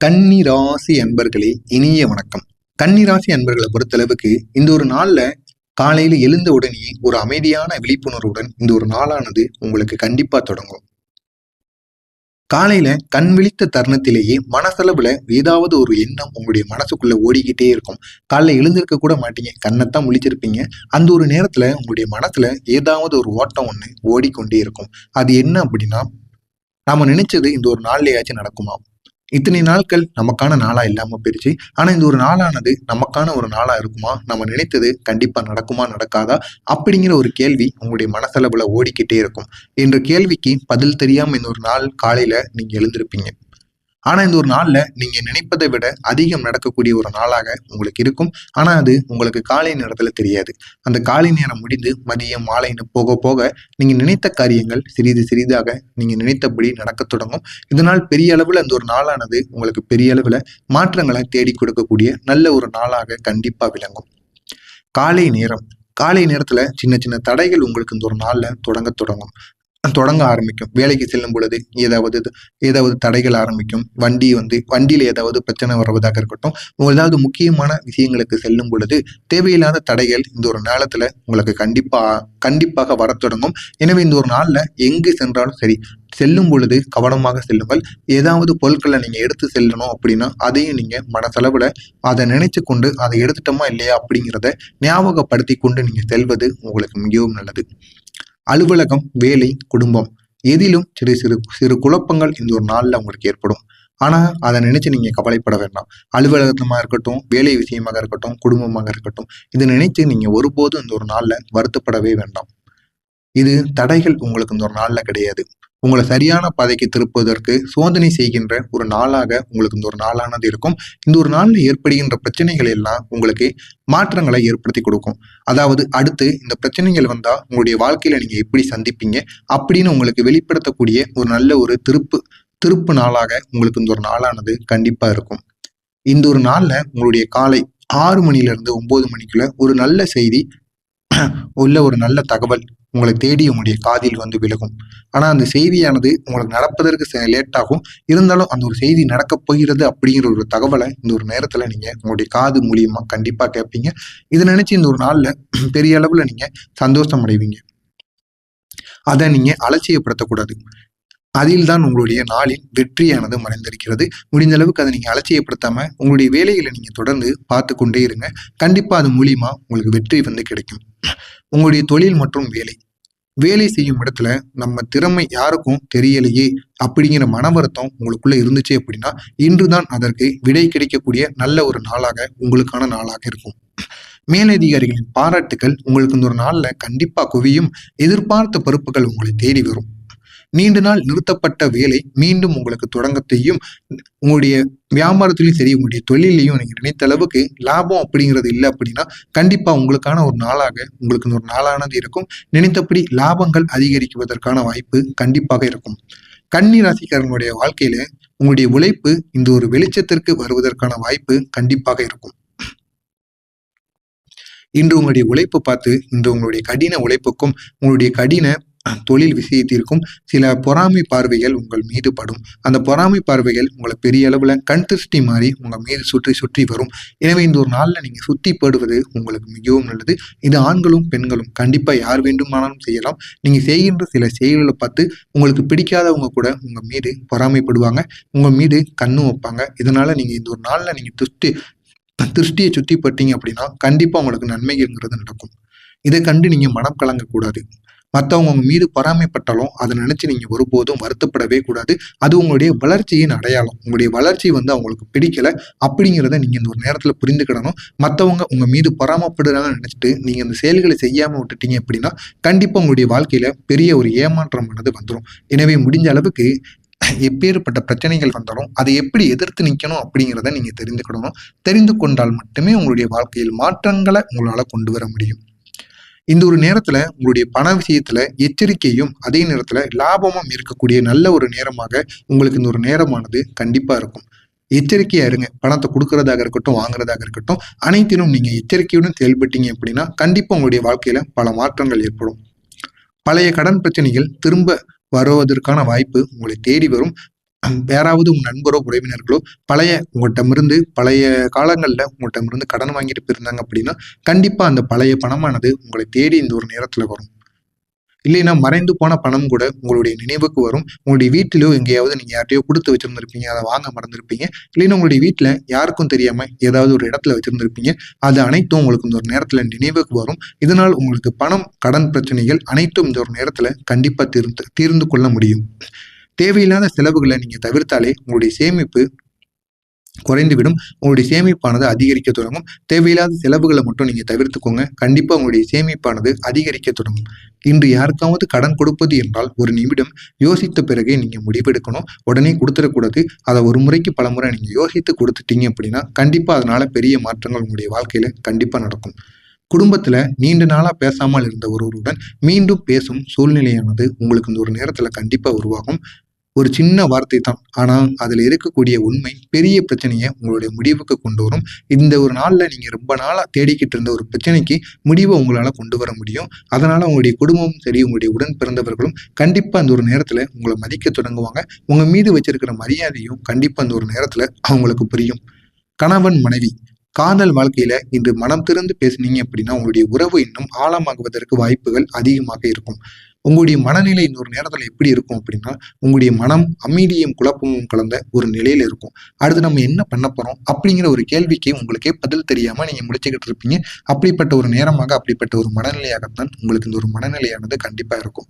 கன்னிராசி அன்பர்களே இனிய வணக்கம். கன்னிராசி அன்பர்களை பொறுத்தளவுக்கு இந்த ஒரு நாள்ல காலையில எழுந்த உடனே ஒரு அமைதியான விழிப்புணர்வுடன் இந்த ஒரு நாளானது உங்களுக்கு கண்டிப்பா தொடங்கும். காலையில கண் விழித்த தருணத்திலேயே மனசளவுல ஏதாவது ஒரு எண்ணம் உங்களுடைய மனசுக்குள்ள ஓடிக்கிட்டே இருக்கும். காலைல எழுந்திருக்க கூட மாட்டீங்க கண்ணைத்தான் முழிச்சிருப்பீங்க. அந்த ஒரு நேரத்துல உங்களுடைய மனசுல ஏதாவது ஒரு ஓட்டம் ஒண்ணு ஓடிக்கொண்டே இருக்கும். அது என்ன அப்படின்னா நாம நினைச்சது இந்த ஒரு நாள்லயாச்சும் நடக்குமா? இத்தனை நாட்கள் நமக்கான நாளா இல்லாம போயிருச்சு. ஆனா இந்த ஒரு நாளானது நமக்கான ஒரு நாளா இருக்குமா? நம்ம நினைத்தது கண்டிப்பா நடக்குமா நடக்காதா? அப்படிங்கிற ஒரு கேள்வி உங்களுடைய மனசளவுல ஓடிக்கிட்டே இருக்கும். என்ற கேள்விக்கு பதில் தெரியாம இந்த ஒரு நாள் காலையில நீங்க எழுந்திருப்பீங்க. ஆனா இந்த ஒரு நாள்ல நீங்க நினைப்பதை விட அதிகம் நடக்கக்கூடிய ஒரு நாளாக உங்களுக்கு இருக்கும். ஆனா அது உங்களுக்கு காலை நேரத்துல தெரியாது. அந்த காலை நேரம் முடிந்து மதியம் மாலைன்னு போக போக நீங்க நினைத்த காரியங்கள் சிறிது சிறிதாக நீங்க நினைத்தபடி நடக்க தொடங்கும். இதனால் பெரிய அளவுல அந்த ஒரு நாளானது உங்களுக்கு பெரிய அளவுல மாற்றங்களை தேடி கொடுக்கக்கூடிய நல்ல ஒரு நாளாக கண்டிப்பா விளங்கும். காலை நேரம். காலை நேரத்துல சின்ன சின்ன தடைகள் உங்களுக்கு இந்த ஒரு நாள்ல தொடங்க தொடங்கும். தொடங்க ஆரம்பிக்கும். வேலைக்கு செல்லும் பொழுது ஏதாவது ஏதாவது தடைகள் ஆரம்பிக்கும். வண்டி வந்து வண்டியில் ஏதாவது பிரச்சனை வருவதாக இருக்கட்டும் ஏதாவது முக்கியமான விஷயங்களுக்கு செல்லும் பொழுது தேவையில்லாத தடைகள் இந்த ஒரு நேரத்தில் உங்களுக்கு கண்டிப்பாக கண்டிப்பாக வர தொடங்கும். எனவே இந்த ஒரு நாளில் எங்கு சென்றாலும் சரி செல்லும் பொழுது கவனமாக செல்லுங்கள். ஏதாவது பொருட்களை நீங்கள் எடுத்து செல்லணும் அப்படின்னா அதையும் நீங்கள் மனசளவில் அதை நினைச்சு கொண்டு அதை எடுத்துட்டோமா இல்லையா அப்படிங்கிறத ஞாபகப்படுத்தி கொண்டு நீங்கள் செல்வது உங்களுக்கு மிகவும் நல்லது. அலுவலகம் வேலை குடும்பம் எதிலும் சிறு சிறு சிறு குழப்பங்கள் இந்த ஒரு நாளில் உங்களுக்கு ஏற்படும். ஆனால் அதை நினைச்சு நீங்க கவலைப்பட வேண்டாம். அலுவலகத்தமாக இருக்கட்டும் வேலை விஷயமாக இருக்கட்டும் குடும்பமாக இருக்கட்டும் இதை நினைத்து நீங்க ஒருபோதும் இந்த ஒரு நாளில் வருத்தப்படவே வேண்டாம். இது தடைகள் உங்களுக்கு இந்த ஒரு நாளில் கிடையாது. உங்களை சரியான பாதைக்கு திருப்புவதற்கு சோதனை செய்கின்ற ஒரு நாளாக உங்களுக்கு இந்த ஒரு நாளானது இருக்கும். இந்த ஒரு நாளில் ஏற்படுகின்ற பிரச்சனைகள் எல்லாம் உங்களுக்கு மாற்றங்களை ஏற்படுத்தி கொடுக்கும். அதாவது அடுத்து இந்த பிரச்சனைகள் வந்தால் உங்களுடைய வாழ்க்கையில் நீங்கள் எப்படி சந்திப்பீங்க? அப்படின்னு உங்களுக்கு வெளிப்படுத்தக்கூடிய ஒரு நல்ல ஒரு திருப்பு திருப்பு நாளாக உங்களுக்கு இந்த ஒரு நாளானது கண்டிப்பாக இருக்கும். இந்த ஒரு நாளில் உங்களுடைய காலை ஆறு மணில ஒம்பது மணிக்குள்ள ஒரு நல்ல செய்தி உள்ள ஒரு நல்ல தகவல் உங்களை தேடி உங்களுடைய காதில் வந்து விலகும் ஆனால் அந்த செய்தியானது உங்களுக்கு நடப்பதற்கு லேட் ஆகும். இருந்தாலும் அந்த ஒரு செய்தி நடக்கப் போகிறது அப்படிங்கிற ஒரு தகவலை இந்த ஒரு நேரத்துல நீங்கள் உங்களுடைய காது மூலியமா கண்டிப்பாக கேட்பீங்க. இதை நினச்சி இந்த ஒரு நாளில் பெரிய அளவில் நீங்கள் சந்தோஷம் அடைவீங்க. அதை நீங்கள் அலட்சியப்படுத்தக்கூடாது. அதில் தான் உங்களுடைய நாளில் வெற்றியானது மறைந்திருக்கிறது. முடிந்த அளவுக்கு அதை நீங்கள் அலட்சியப்படுத்தாமல் உங்களுடைய வேலைகளை நீங்கள் தொடர்ந்து பார்த்து கொண்டே இருங்க. கண்டிப்பாக அது மூலியமாக உங்களுக்கு வெற்றி வந்து கிடைக்கும். உங்களுடைய தொழில் மற்றும் வேலை. வேலை செய்யும் இடத்துல நம்ம திறமை யாருக்கும் தெரியலையே அப்படிங்கிற மன வருத்தம் உங்களுக்குள்ள இருந்துச்சு அப்படின்னா இன்றுதான் அதற்கு விடை கிடைக்கக்கூடிய நல்ல ஒரு நாளாக உங்களுக்கான நாளாக இருக்கும். மேலதிகாரிகளின் பாராட்டுகள் உங்களுக்கு இந்த ஒரு நாள்ல கண்டிப்பா குவியும். எதிர்பார்த்த பொறுப்புகள் உங்களை தேடி வரும். நீண்ட நாள் நிறுத்தப்பட்ட வேலை மீண்டும் உங்களுக்கு தொடங்கத்தையும் உங்களுடைய வியாபாரத்திலையும் சரி உங்களுடைய தொழிலையும் நீங்க நினைத்த அளவுக்கு லாபம் அப்படிங்கிறது இல்லை அப்படின்னா கண்டிப்பா உங்களுக்கான ஒரு நாளாக உங்களுக்கு ஒரு நாளானது இருக்கும். நினைத்தபடி லாபங்கள் அதிகரிக்குவதற்கான வாய்ப்பு கண்டிப்பாக இருக்கும். கன்னி ராசிக்காரனுடைய வாழ்க்கையில உங்களுடைய உழைப்பு இந்த ஒரு வெளிச்சத்திற்கு வருவதற்கான வாய்ப்பு கண்டிப்பாக இருக்கும். இன்று உங்களுடைய உழைப்பு பார்த்து இன்று உங்களுடைய கடின உழைப்புக்கும் உங்களுடைய கடின தொழில் விஷயத்திற்கும் சில பொறாமை பார்வைகள் உங்கள் மீது படும். அந்த பொறாமை பார்வைகள் உங்களை பெரிய அளவில் கண் திருஷ்டி மாறி உங்கள் மீது சுற்றி சுற்றி வரும். எனவே இந்த ஒரு நாளில் நீங்கள் சுற்றி போடுவது உங்களுக்கு மிகவும் நல்லது. இது ஆண்களும் பெண்களும் கண்டிப்பாக யார் வேண்டுமானாலும் செய்யலாம். நீங்கள் செய்கின்ற சில செயல்களை பார்த்து உங்களுக்கு பிடிக்காதவங்க கூட உங்கள் மீது பொறாமைப்படுவாங்க. உங்கள் மீது கண்ணும் வைப்பாங்க. இதனால் நீங்கள் இந்த ஒரு நாளில் நீங்கள் திருஷ்டி திருஷ்டியை சுற்றி பட்டீங்க அப்படின்னா கண்டிப்பாக உங்களுக்கு நன்மைங்கிறது நடக்கும். இதை கண்டு நீங்கள் மனம் கலங்கக்கூடாது. மற்றவங்க உங்க மீது பொறாமைப்பட்டாலும் அதை நினைச்சு நீங்க ஒருபோதும் வருத்தப்படவே கூடாது. அது உங்களுடைய வளர்ச்சியின் அடையாளம். உங்களுடைய வளர்ச்சி வந்து அவங்களுக்கு பிடிக்கல அப்படிங்கிறத நீங்க இந்த ஒரு நேரத்துல புரிந்துக்கிடணும். மற்றவங்க உங்க மீது பொறாமப்படுறாங்கன்னு நினைச்சிட்டு நீங்க இந்த செயல்களை செய்யாம விட்டுட்டீங்க அப்படின்னா கண்டிப்பா உங்களுடைய வாழ்க்கையில பெரிய ஒரு ஏமாற்றமானது வந்துடும் எனவே முடிஞ்ச அளவுக்கு எப்பேற்பட்ட பிரச்சனைகள் வந்தாலும் அதை எப்படி எதிர்த்து நிற்கணும் அப்படிங்கிறத நீங்க தெரிந்துக்கிடணும். தெரிந்து கொண்டால் மட்டுமே உங்களுடைய வாழ்க்கையில் மாற்றங்களை உங்களால் கொண்டு வர முடியும். இந்த ஒரு நேரத்துல உங்களுடைய பண விஷயத்துல எச்சரிக்கையும் அதே நேரத்துல லாபமும் இருக்கக்கூடிய நல்ல ஒரு நேரமாக உங்களுக்கு இந்த ஒரு நேரமானது கண்டிப்பா இருக்கும். எச்சரிக்கையா இருங்க. பணத்தை கொடுக்கறதாக இருக்கட்டும் வாங்குறதாக இருக்கட்டும் அனைத்திலும் நீங்க எச்சரிக்கையுடன் செயல்பட்டீங்க அப்படின்னா கண்டிப்பா உங்களுடைய வாழ்க்கையில பல மாற்றங்கள் ஏற்படும். பழைய கடன் பிரச்சனைகள் திரும்ப வருவதற்கான வாய்ப்பு உங்களை தேடி வரும். யாராவது உங்க நண்பரோ உறவினர்களோ பழைய உங்கள்கிட்டமிருந்து பழைய காலங்களில் உங்கள்கிட்டமிருந்து கடன் வாங்கிட்டு போயிருந்தாங்க அப்படின்னா கண்டிப்பாக அந்த பழைய பணமானது உங்களை தேடி இந்த ஒரு நேரத்தில் வரும். இல்லைன்னா மறைந்து போன பணம் கூட உங்களுடைய நினைவுக்கு வரும். உங்களுடைய வீட்டிலோ எங்கேயாவது நீங்கள் யார்ட்டையோ கொடுத்து வச்சுருந்துருப்பீங்க அதை வாங்க மறந்துருப்பீங்க. இல்லைன்னா உங்களுடைய வீட்டில் யாருக்கும் தெரியாமல் ஏதாவது ஒரு இடத்துல வச்சுருந்துருப்பீங்க. அது அனைத்தும் உங்களுக்கு இந்த ஒரு நேரத்தில் நினைவுக்கு வரும். இதனால் உங்களுக்கு பணம் கடன் பிரச்சனைகள் அனைத்தும் இந்த ஒரு நேரத்தில் கண்டிப்பாக தீர்ந்து தீர்ந்து கொள்ள முடியும். தேவையில்லாத செலவுகளை நீங்கள் தவிர்த்தாலே உங்களுடைய சேமிப்பு குறைந்துவிடும். உங்களுடைய சேமிப்பானது அதிகரிக்க தொடங்கும். தேவையில்லாத செலவுகளை மட்டும் நீங்கள் தவிர்த்துக்கோங்க. கண்டிப்பாக உங்களுடைய சேமிப்பானது அதிகரிக்க தொடங்கும். இன்று யாருக்காவது கடன் கொடுப்பது என்றால் ஒரு நிமிடம் யோசித்த பிறகே நீங்கள் முடிவெடுக்கணும். உடனே கொடுத்துடக்கூடாது. அதை ஒரு முறைக்கு பல முறை நீங்கள் யோசித்து கொடுத்துட்டீங்க அப்படின்னா கண்டிப்பாக அதனால பெரிய மாற்றங்கள் உங்களுடைய வாழ்க்கையில் கண்டிப்பாக நடக்கும். குடும்பத்தில் நீண்ட நாளாக பேசாமல் இருந்த ஒருவருடன் மீண்டும் பேசும் சூழ்நிலையானது உங்களுக்கு இந்த ஒரு நேரத்தில் கண்டிப்பாக உருவாகும். ஒரு சின்ன வார்த்தை தான் ஆனால் அதில் இருக்கக்கூடிய உண்மை பெரிய பிரச்சனையை உங்களுடைய முடிவுக்கு கொண்டு வரும். இந்த ஒரு நாளில் நீங்கள் ரொம்ப நாளாக தேடிக்கிட்டு இருந்த ஒரு பிரச்சனைக்கு முடிவை உங்களால் கொண்டு வர முடியும். அதனால் உங்களுடைய குடும்பமும் சரி உங்களுடைய உடன் பிறந்தவர்களும் கண்டிப்பாக அந்த ஒரு நேரத்தில் உங்களை மதிக்க தொடங்குவாங்க. உங்கள் மீது வச்சிருக்கிற மரியாதையும் கண்டிப்பாக அந்த ஒரு நேரத்தில் அவங்களுக்கு புரியும். கணவன் மனைவி காதல் வாழ்க்கையில இன்று மனம் திறந்து பேசுனீங்க அப்படின்னா உங்களுடைய உறவு இன்னும் ஆழமாகுவதற்கு வாய்ப்புகள் அதிகமாக இருக்கும். உங்களுடைய மனநிலை இன்னொரு நேரத்தில் எப்படி இருக்கும் அப்படின்னா உங்களுடைய மனம் அமைதியும் குழப்பமும் கலந்த ஒரு நிலையில இருக்கும். அடுத்து நம்ம என்ன பண்ண போறோம் அப்படிங்கிற ஒரு கேள்விக்கு உங்களுக்கே பதில் தெரியாம நீங்க முடிச்சுக்கிட்டு இருப்பீங்க. அப்படிப்பட்ட ஒரு நேரமாக அப்படிப்பட்ட ஒரு மனநிலையாகத்தான் உங்களுக்கு இந்த ஒரு மனநிலையானது கண்டிப்பா இருக்கும்.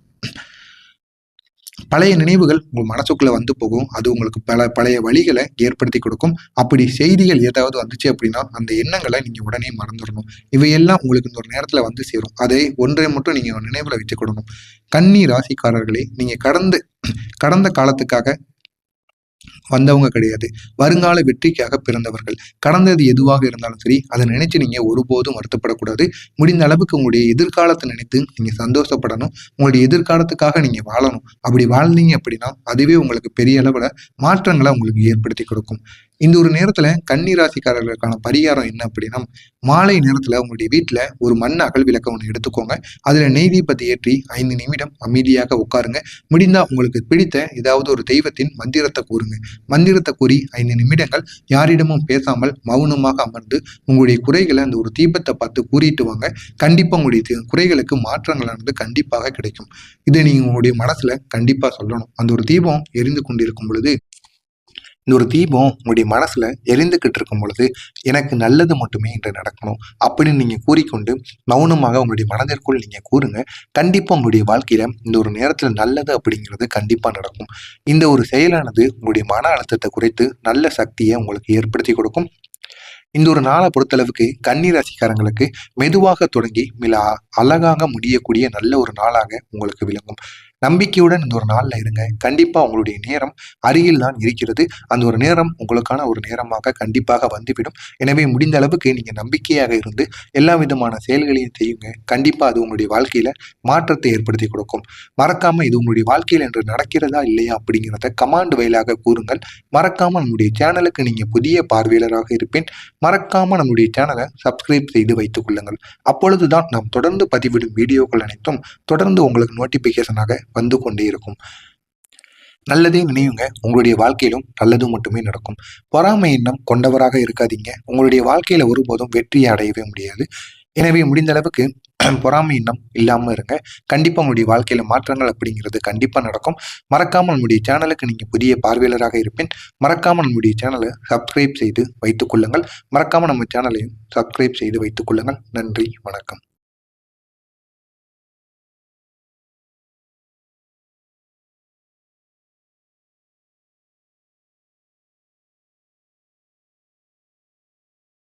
பழைய நினைவுகள் உங்கள் மனசுக்குள்ள வந்து போகும். அது உங்களுக்கு பல பழைய வழிகளை ஏற்படுத்தி கொடுக்கும். அப்படி செய்திகள் ஏதாவது வந்துச்சு அப்படின்னா அந்த எண்ணங்களை நீங்க உடனே மறந்துடணும். இவையெல்லாம் உங்களுக்கு இந்த ஒரு நேரத்துல வந்து சேரும். அதை ஒன்றை மட்டும் நீங்க நினைவுல வச்சுக்கிடணும் கன்னி ராசிக்காரர்களே நீங்க கடந்து கடந்த காலத்துக்காக வந்தவங்க கிடையாது. வருங்கால வெற்றிக்காக பிறந்தவர்கள். கடந்தது எதுவாக இருந்தாலும் சரி அதை நினைச்சு நீங்க ஒருபோதும் வருத்தப்படக்கூடாது. முடிந்த அளவுக்கு உங்களுடைய எதிர்காலத்தை நினைத்து நீங்க சந்தோஷப்படணும். உங்களுடைய எதிர்காலத்துக்காக நீங்க வாழணும். அப்படி வாழ்ந்தீங்க அப்படின்னா அதுவே உங்களுக்கு பெரிய அளவுல மாற்றங்களை உங்களுக்கு ஏற்படுத்தி கொடுக்கும். இந்த ஒரு நேரத்துல கன்னி ராசிக்காரர்களுக்கான பரிகாரம் என்ன அப்படின்னா மாலை நேரத்துல உங்களுடைய வீட்டுல ஒரு மண் அகல் விளக்க ஒன்று எடுத்துக்கோங்க. அதுல நெய் தீபத்தை ஏற்றி ஐந்து நிமிடம் அமைதியாக உட்காருங்க. முடிந்தா உங்களுக்கு பிடித்த ஏதாவது ஒரு தெய்வத்தின் மந்திரத்தை கூறுங்க. மந்திரத்தை கூறி ஐந்து நிமிடங்கள் யாரிடமும் பேசாமல் மௌனமாக அமர்ந்து உங்களுடைய குறைகளை அந்த ஒரு தீபத்தை பார்த்து கூறிட்டு வாங்க. கண்டிப்பா உங்களுடைய குறைகளுக்கு மாற்றங்களானது கண்டிப்பாக கிடைக்கும். இதை நீங்க உங்களுடைய மனசுல கண்டிப்பா சொல்லணும். அந்த ஒரு தீபம் எரிந்து கொண்டிருக்கும் பொழுது இந்த ஒரு தீபம் உங்களுடைய மனசுல எரிந்துகிட்டு இருக்கும் பொழுது எனக்கு நல்லது மட்டுமே இன்று நடக்கணும் அப்படின்னு நீங்க கூறிக்கொண்டு மௌனமாக உங்களுடைய மனதிற்குள் நீங்க கூறுங்க. கண்டிப்பாக உங்களுடைய வாழ்க்கையில இந்த ஒரு நேரத்தில் நல்லது அப்படிங்கிறது கண்டிப்பாக நடக்கும். இந்த ஒரு செயலானது உங்களுடைய மன அழுத்தத்தை குறைத்து நல்ல சக்தியை உங்களுக்கு ஏற்படுத்தி கொடுக்கும். இந்த ஒரு நாளை பொறுத்தளவுக்கு கன்னி ராசிக்காரங்களுக்கு மெதுவாக தொடங்கி மில அழகாக முடியக்கூடிய நல்ல ஒரு நாளாக உங்களுக்கு விளங்கும். நம்பிக்கையுடன் இந்த ஒரு நாளில் இருங்க. கண்டிப்பாக உங்களுடைய நேரம் அருகில் தான் இருக்கிறது. அந்த ஒரு நேரம் உங்களுக்கான ஒரு நேரமாக கண்டிப்பாக வந்துவிடும். எனவே முடிந்த அளவுக்கு நீங்கள் நம்பிக்கையாக இருந்து எல்லா விதமான செயல்களையும் செய்யுங்க. கண்டிப்பாக அது உங்களுடைய வாழ்க்கையில் மாற்றத்தை ஏற்படுத்தி கொடுக்கும். மறக்காமல் இது உங்களுடைய வாழ்க்கையில் என்று நடக்கிறதா இல்லையா அப்படிங்கிறத கமாண்ட் வயலாக கூறுங்கள். மறக்காமல் நம்முடைய சேனலுக்கு நீங்கள் புதிய பார்வையாளராக இருப்பேன். மறக்காமல் நம்முடைய சேனலை சப்ஸ்கிரைப் செய்து வைத்துக் கொள்ளுங்கள். அப்பொழுதுதான் நாம் தொடர்ந்து பதிவிடும் வீடியோக்கள் அனைத்தும் தொடர்ந்து உங்களுக்கு நோட்டிபிகேஷனாக வந்து கொண்டே இருக்கும். நல்லதே நினைவுங்க உங்களுடைய வாழ்க்கையிலும் நல்லது மட்டுமே நடக்கும். பொறாமை எண்ணம் கொண்டவராக இருக்காதீங்க. உங்களுடைய வாழ்க்கையில ஒருபோதும் வெற்றியை அடையவே முடியாது. எனவே முடிந்த அளவுக்கு பொறாமை எண்ணம் இல்லாமல் இருங்க. கண்டிப்பாக உங்களுடைய வாழ்க்கையில் மாற்றங்கள் அப்படிங்கிறது கண்டிப்பாக நடக்கும். மறக்காமல் நம்முடைய சேனலுக்கு நீங்கள் புதிய பார்வையாளராக இருப்பேன் மறக்காமல் நம்முடைய சேனலை சப்ஸ்கிரைப் செய்து வைத்துக் கொள்ளுங்கள். மறக்காமல் நம்ம சேனலையும் சப்ஸ்கிரைப் செய்து வைத்துக் கொள்ளுங்கள். நன்றி. வணக்கம்.